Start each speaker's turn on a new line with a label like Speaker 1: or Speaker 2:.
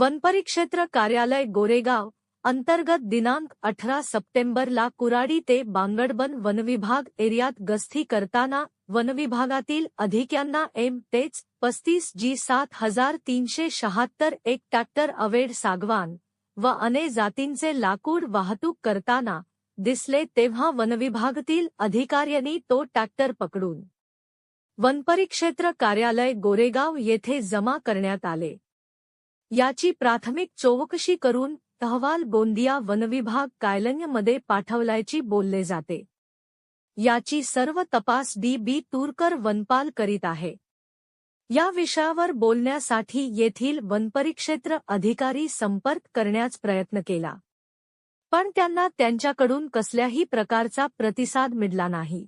Speaker 1: वनपरिक्षेत्र कार्यालय गोरेगाव अंतर्गत दिनांक अठरा सप्टेंबरला कुराडी ते बांगडबन वनविभाग एरियात गस्ती करताना वनविभागातील अधिक्यांना एम तेच पस्तीस जी सात हजार तीनशे शहात्तर एक ट्रॅक्टर अवेड सागवान व अने जातींचे लाकूड वाहतूक करताना दिसले तेव्हा वनविभागातील अधिकाऱ्यांनी तो ट्रॅक्टर पकडून वनपरिक्षेत्र कार्यालय गोरेगाव येथे जमा करण्यात आले. याची प्राथमिक चौकशी करून अहवाल गोंदिया वनविभाग कायलन्यमध्ये पाठवल्याची बोलले जाते. याची सर्व तपास डी बी तूरकर वनपाल करीत आहे. या विषयावर बोलण्यासाठी येथील वनपरिक्षेत्र अधिकारी संपर्क करण्यास प्रयत्न केला. पण त्यांना त्यांच्याकडून कसल्याही प्रकारचा प्रतिसाद मिळला नाही.